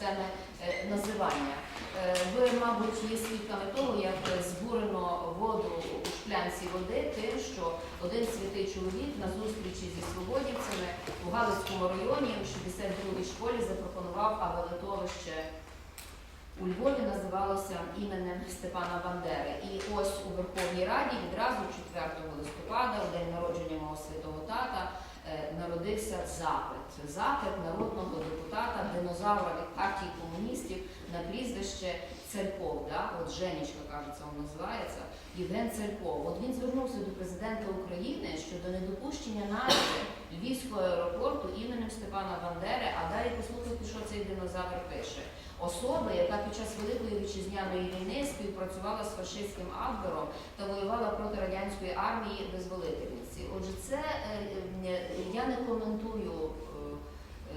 системи е, називання. Е, Ви, мабуть, є свідками того, як збурено воду у шклянці води, тим, що один святий чоловік на зустрічі зі свободівцями у Галицькому районі у 62-й школі запропонував, аби литовище у Львові називалося іменем Степана Бандери. І ось у Верховній Раді відразу 4 листопада, у день народження мого святого тата, народився запит. Запит народного депутата, динозавра від партії комуністів на прізвище Церков. Да? От Женечка, кажеться, він називається. Євген Церков. От він звернувся до президента України щодо недопущення назви Львівського аеропорту іменем Степана Бандери, а далі послухайте, що цей динозавр пише. Особа, яка під час Великої вітчизняної війни співпрацювала з фашистським Абвером та воювала проти радянської армії визволительниці. Отже, це е, е, я не коментую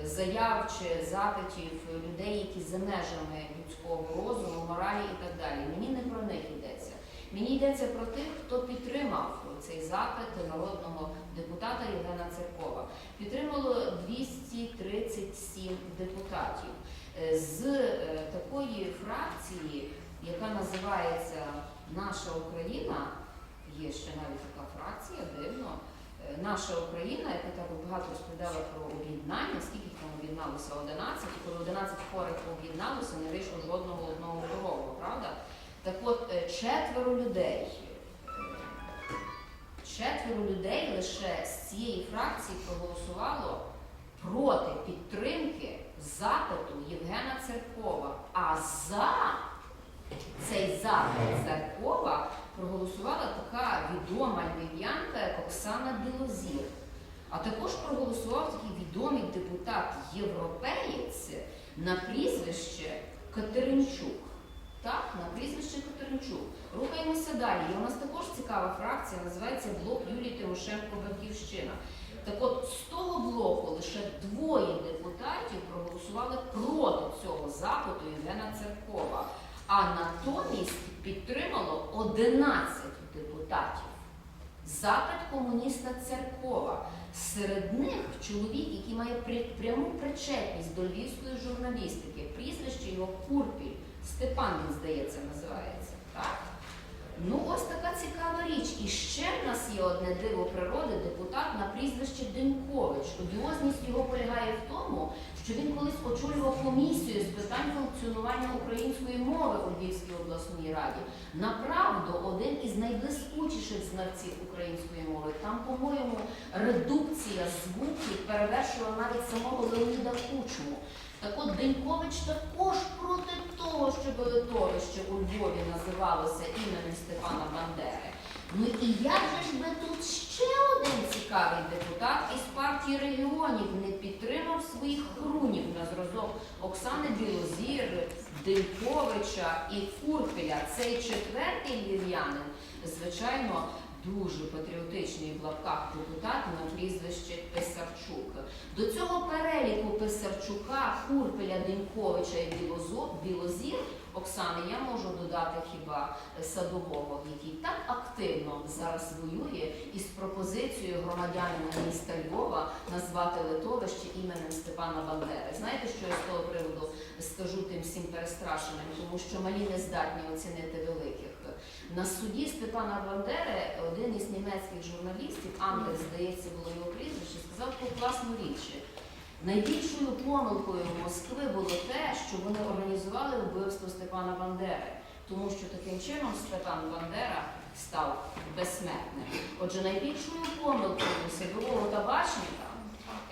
е, заяв чи запитів людей, які за межами людського розуму, моралі і так далі. Мені не про них йдеться. Мені йдеться про тих, хто підтримав цей запит народного депутата Євгена Церкова. Підтримало 237 депутатів. Е, З е, такої фракції, яка називається Наша Україна, є ще навіть така фракція, дивно. Наша Україна, яка так багато розповідала про об'єднання, скільки там об'єдналося 11, і коли 11 хворих об'єдналося, не вийшло жодного одного здорового, правда? Так от е, четверо людей, е, четверо людей лише з цієї фракції проголосувало проти підтримки запиту Євгена Церкова. А за цей запит Церкова проголосувала така відома львів'янка, як Оксана Білозір. А також проголосував такий відомий депутат європеєць на прізвище Катеринчук. Так, на прізвище Катеринчук. Рухаємося далі. І у нас також цікава фракція, називається Блок Юлії Тимошенко Батьківщина. Так от з того блоку лише двоє депутатів проголосували проти цього запиту Євгена Церкова, а натомість підтримало 11 депутатів. Запит комуніста Церкова. Серед них чоловік, який має пряму причетність до львівської журналістики, прізвище його Курпіль, Степан, він здається, називається. Так? Ну, ось така цікава річ. І ще в нас є одне диво природи, депутат на прізвище Денькович. Одіозність його полягає в тому, що він колись очолював комісію з питань функціонування української мови у Львівській обласній раді. Направду, один із найблискучіших знавців української мови. Там, по-моєму, редукція звуків перевершила навіть самого Леоніда Кучму. Так от Денькович також проти того, щоб литовище у Львові називалося іменем Степана Бандери. Ну і як же ж би тут ще один цікавий депутат із партії регіонів не підтримав своїх хрунів на зразок Оксани Білозір, Деньковича і Курпеля. Цей четвертий львів'янин, звичайно, дуже патріотичний в лапках депутат на прізвище Писарчук. До цього переліку Писарчука, Курпеля, Деньковича і Білозір Оксани я можу додати хіба садового, який так активно зараз воює із пропозицією громадянина міста Львова назвати литовище іменем Степана Бандери. Знаєте, що я з того приводу скажу тим всім перестрашеним, тому що малі не здатні оцінити великих. На суді Степана Бандери із німецьких журналістів, Андер, здається, було його прізвище, сказав таку класну річ. Найбільшою помилкою Москви було те, що вони організували вбивство Степана Бандери, тому що таким чином Степан Бандера став безсмертним. Отже, найбільшою помилкою садового табачника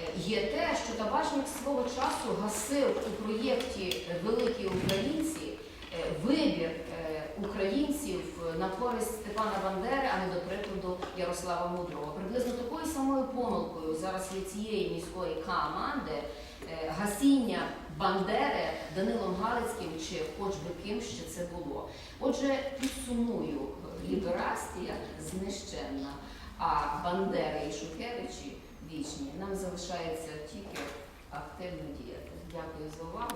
е, є те, що табачник свого часу гасив у проєкті Великі українці е, вибір е, на користь Степана Бандери, а не до прикладу Ярослава Мудрого. Приблизно такою самою помилкою зараз є цієї міської команди е, гасіння Бандери Данилом Галицьким чи хоч би ким ще це було. Отже, підсумую, ліберастія знищенна, а Бандери і Шухевичі вічні. Нам залишається тільки активно діяти. Дякую за увагу.